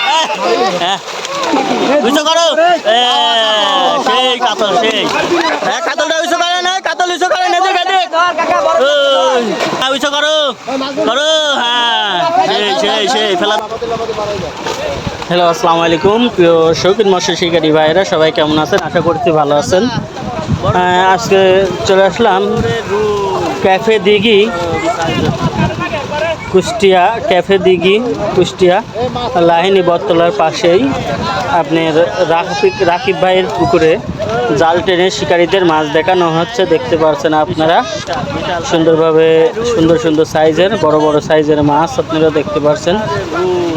হ্যাঁ হ্যাঁ হ্যাঁ, হ্যাঁ হ্যালো আসসালামু আলাইকুম প্রিয় শৌকিন মৎস্য শিকারী ভাইরা সবাই কেমন আছেন? আশা করছি ভালো আছেন। আজকে চলে আসলাম ক্যাফে দিঘি। কুষ্টিয়া ক্যাফে দিঘি কুষ্টিয়া লাহিনী বটতলার পাশেই আপনার রাকিব রাকিব ভাইয়ের পুকুরে জাল টেনে শিকারীদের মাছ দেখানো হচ্ছে দেখতে পাচ্ছেন আপনারা। সুন্দরভাবে সুন্দর সুন্দর সাইজের বড় বড় সাইজের মাছ আপনারা দেখতে পাচ্ছেন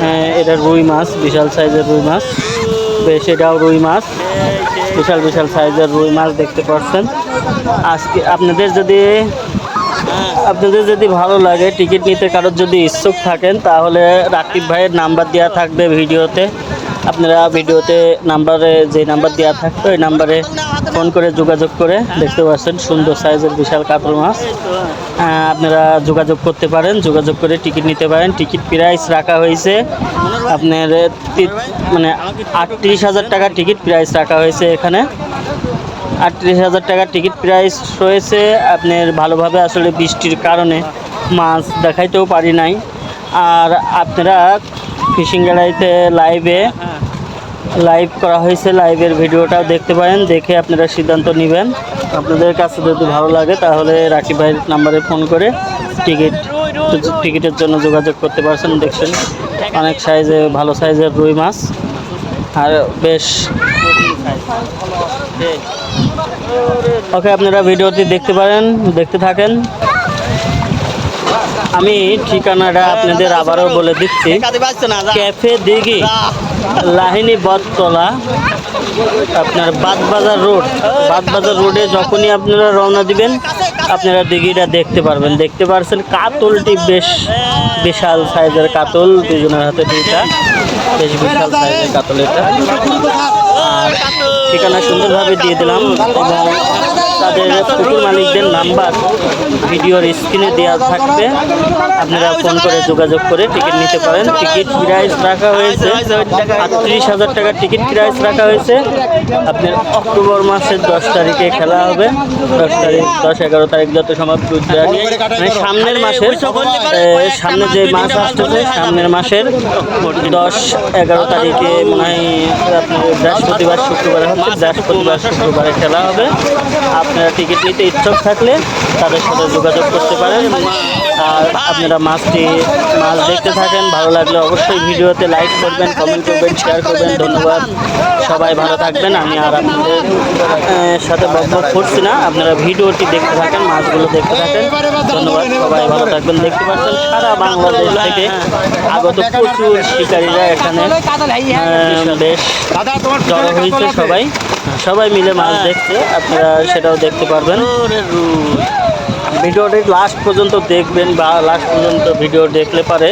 হ্যাঁ, এটা রুই মাছ বিশাল সাইজের রুই মাছ। বেশ এটাও রুই মাছ। বিশাল বিশাল সাইজের রুই মাছ দেখতে পাচ্ছেন আজকে আপনাদের যদি আপনাদের যদি ভালো লাগে টিকিট নিতে কারোর যদি ইচ্ছুক থাকেন, তাহলে রাকিব ভাইয়ের নাম্বার দেওয়া থাকবে ভিডিওতে। আপনারা ভিডিওতে নাম্বারে, যে নাম্বার দেওয়া থাকবে, ওই নাম্বারে ফোন করে যোগাযোগ করে দেখতে পাচ্ছেন, সুন্দর সাইজের বিশাল কাতল মাছ। আপনারা যোগাযোগ করতে পারেন, যোগাযোগ করে টিকিট নিতে পারেন। টিকিট প্রাইস রাখা হয়েছে আপনার মানে আটত্রিশ হাজার টাকা টিকিট প্রাইস রাখা হয়েছে এখানে। আটত্রিশ হাজার টাকার টিকিট প্রাইস রয়েছে। আপনার ভালোভাবে আসলে বৃষ্টির কারণে মাছ দেখাইতেও পারি নাই। আর আপনারা ফিশিং গ্যালারিতে লাইভে লাইভ করা হয়েছে লাইভের ভিডিওটাও দেখতে পারেন, দেখে আপনারা সিদ্ধান্ত নেবেন। আপনাদের কাছে যদি ভালো লাগে, তাহলে রাকিব ভাইয়ের নাম্বারে ফোন করে টিকিট টিকিটের জন্য যোগাযোগ করতে পারছেন। দেখছেন, অনেক সাইজে, ভালো সাইজের রুই মাছ। আর বেশ ওকে, আপনারা ভিডিওটি দেখতে পারেন, দেখতে থাকেন। আমি ঠিকানাটা আপনাদের আবারও বলে দিচ্ছি। ক্যাফে দিঘি, লাহিনী বটতলা, আপনার বাদবাজার রোড। বাদবাজার রোডে যখনই আপনারা রওনা দিবেন, আপনারা দিঘিটা দেখতে পারবেন। দেখতে পারছেন কাতলটি বেশ বিশাল সাইজের কাতল, দুজনের হাতে দুইটা, বেশ বিশাল সাইজের কাতল এটা। ঠিকানা সুন্দরভাবে দিয়ে দিলাম। এবং তাদের পুকুর মালিকদের নাম্বার ভিডিওর স্ক্রিনে দেওয়া থাকবে। আপনারা ফোন করে যোগাযোগ করে টিকিট নিতে পারেন। টিকিট প্রাইস রাখা হয়েছে আটত্রিশ হাজার টাকার টিকিট প্রাইস রাখা হয়েছে। আপনার অক্টোবর মাসের দশ তারিখে খেলা হবে। দশ তারিখ, দশ, এগারো তারিখ যত ফেব্রুয়ারি মানে সামনের মাসের সামনে যে মাস আসতেছে, সামনের মাসের দশ, এগারো তারিখে মনে হয় আপনার বৃহস্পতিবার, শুক্রবার হচ্ছে। বৃহস্পতিবার, শুক্রবারে খেলা হবে। আপনারা টিকিট নিতে ইচ্ছুক থাকলে তাদের সাথে যোগাযোগ করতে পারেন। আর আপনারা মাছটি, মাছ দেখতে থাকেন, ভালো লাগলে অবশ্যই ভিডিওতে লাইক করবেন কমেন্ট করবেন শেয়ার করবেন। ধন্যবাদ। সবাই ভালো থাকবেন। আমি আর আপনাদের সাথে বকবক করছি না। আপনারা ভিডিওটি দেখতে থাকেন, মাছগুলো দেখতে থাকেন। ধন্যবাদ। সবাই ভালো থাকবেন। দেখতে পাচ্ছেন, সারা বাংলাদেশ থেকে আগত প্রচুর শিকারীরা এখানে বেশ জড়ো হয়েছে সবাই। সবাই মিলে মাছ দেখছে আপনারা সেটাও দেখতে পারবেন। ভিডিওটি লাস্ট পর্যন্ত দেখবেন বা লাস্ট পর্যন্ত ভিডিও দেখলে পারে।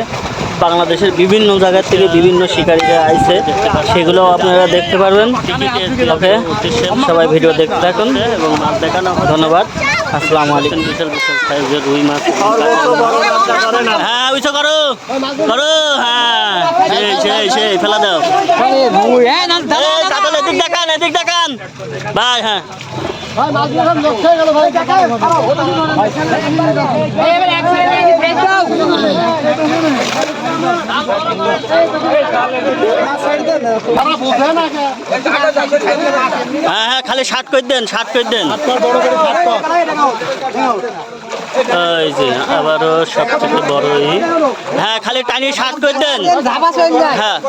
বাংলাদেশের বিভিন্ন জায়গা থেকে বিভিন্ন শিকারীরা আইছে সেগুলো আপনারা দেখতে পারবেন। ওকে সবাই ভিডিও দেখতে থাকুন। এবং মাছ দেখানো ধন্যবাদ। আসসালামু আলাইকুম। বিশাল বিশাল সাইজের রুই মাছ হ্যাঁ উইছো করো। করো হ্যাঁ। সেই সেই সেই ফেলা দাও। এই, কাতল এদিক দেখান এদিক ভাই হ্যাঁ। হ্যাঁ হ্যাঁ খালি শার্ট করে দেন শার্ট করে দেন। এই যে আবারও সব থেকে বড় ই। হ্যাঁ খালি টানি শার্ট করে দেন। হ্যাঁ।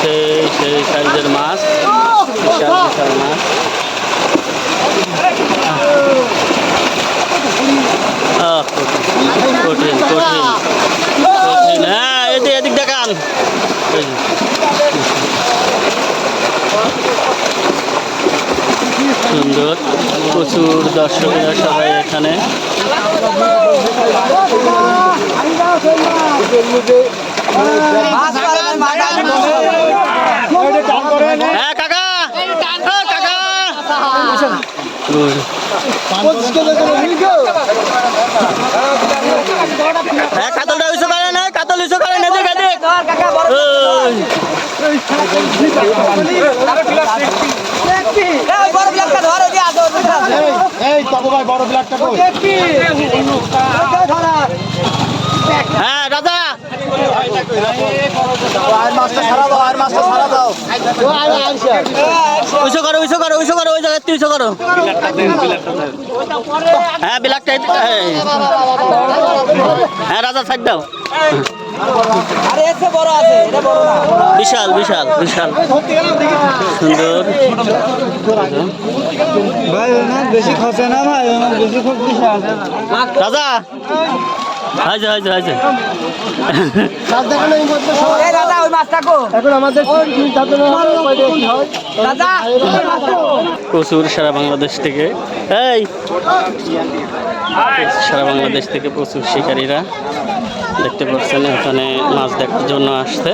সেই সেই সাইজের মাছ বিশাল বিশাল মাছ। সুন্দর প্রচুর দর্শকরা সবাই এখানে। কাতলটা কাতল এই বড় হ্যাঁ দাদা করো করো করো ওই জায়গায় করো। হ্যাঁ এই। হ্যাঁ রাজা সাইড দাও। বিশাল বিশাল বিশাল। সুন্দর। ভাই রাজা হয়েছে হয়েছে হয়েছে এখন আমাদের প্রচুর সারা বাংলাদেশ থেকে এই সারা বাংলাদেশ থেকে প্রচুর শিকারীরা দেখতে পাচ্ছেন এখানে মাছ দেখার জন্য যে।